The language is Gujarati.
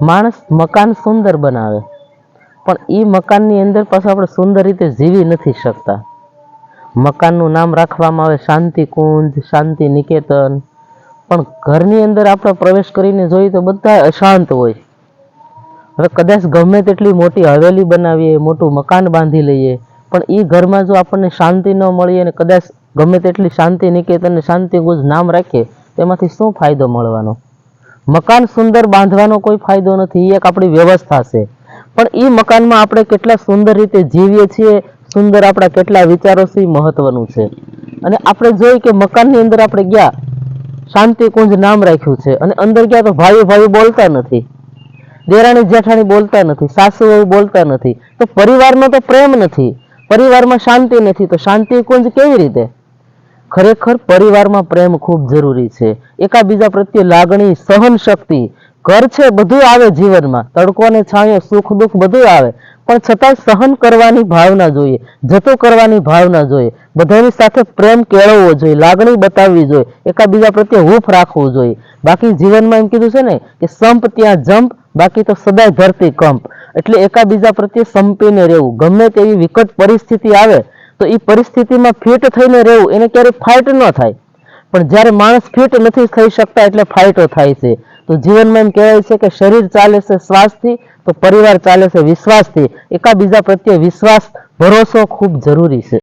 માણસ મકાન સુંદર બનાવે. પણ એ મકાનની અંદર પાછું આપણે સુંદર રીતે જીવી નથી શકતા. મકાનનું નામ રાખવામાં આવે શાંતિ કુંજ શાંતિ નિકેતન પણ ઘરની અંદર આપણે પ્રવેશ કરીને જોઈએ તો બધા અશાંત હોય. હવે કદાચ ગમે તેટલી મોટી હવેલી બનાવીએ, મોટું મકાન બાંધી લઈએ, પણ એ ઘરમાં જો આપણને શાંતિ ન મળીએ અને કદાચ ગમે તેટલી શાંતિ નિકેતન શાંતિ કુંજ નામ રાખીએ તેમાંથી શું ફાયદો મળવાનો? મકાન સુંદર બાંધવાનો કોઈ ફાયદો નથી, એક આપણી વ્યવસ્થા છે. પણ એ મકાનમાં આપણે કેટલા સુંદર રીતે જીવીએ છીએ, સુંદર આપણા કેટલા વિચારો છે મહત્વનું છે. અને આપણે જોઈ કે મકાનની અંદર આપણે ગયા શાંતિ કુંજ નામ રાખ્યું છે. અને અંદર ગયા તો ભાઈઓ ભાઈઓ બોલતા નથી. દેરાણી જેઠાણી બોલતા નથી, સાસુ વહુ બોલતા નથી. તો પરિવારમાં તો પ્રેમ નથી. પરિવારમાં શાંતિ નથી, તો શાંતિ કુંજ કેવી રીતે? ખરેખર પરિવારમાં પ્રેમ ખૂબ જરૂરી છે. એકાબીજા પ્રત્યે લાગણી સહન શક્તિ ઘર છે બધું આવે જીવનમાં. તડકો ને છાંયો, સુખ દુઃખ બધું આવે. પણ છતાં સહન કરવાની ભાવના જોઈએ. જતો કરવાની ભાવના જોઈએ. બધાની સાથે પ્રેમ કેળવવો જોઈએ. લાગણી બતાવવી જોઈએ. એકાબીજા પ્રત્યે હૂફ રાખવું જોઈએ. બાકી જીવનમાં એમ કીધું છે ને કે સંપ ત્યાં જંપ, બાકી તો સદાય ધરતી કંપ. એટલે એકાબીજા પ્રત્યે સંપીને રહેવું. ગમે તેવી વિકટ પરિસ્થિતિ આવે તો એ પરિસ્થિતિમાં ફિટ થઈને રહેવું, એને ક્યારેય ફાઇટ ન થાય. પણ જ્યારે માણસ ફિટ નથી થઈ શકતા એટલે ફાઇટો થાય છે. તો જીવનમાં એમ કહેવાય છે કે શરીર ચાલે છે શ્વાસથી તો પરિવાર ચાલે છે વિશ્વાસથી. એકાબીજા પ્રત્યે વિશ્વાસ, ભરોસો ખૂબ જરૂરી છે.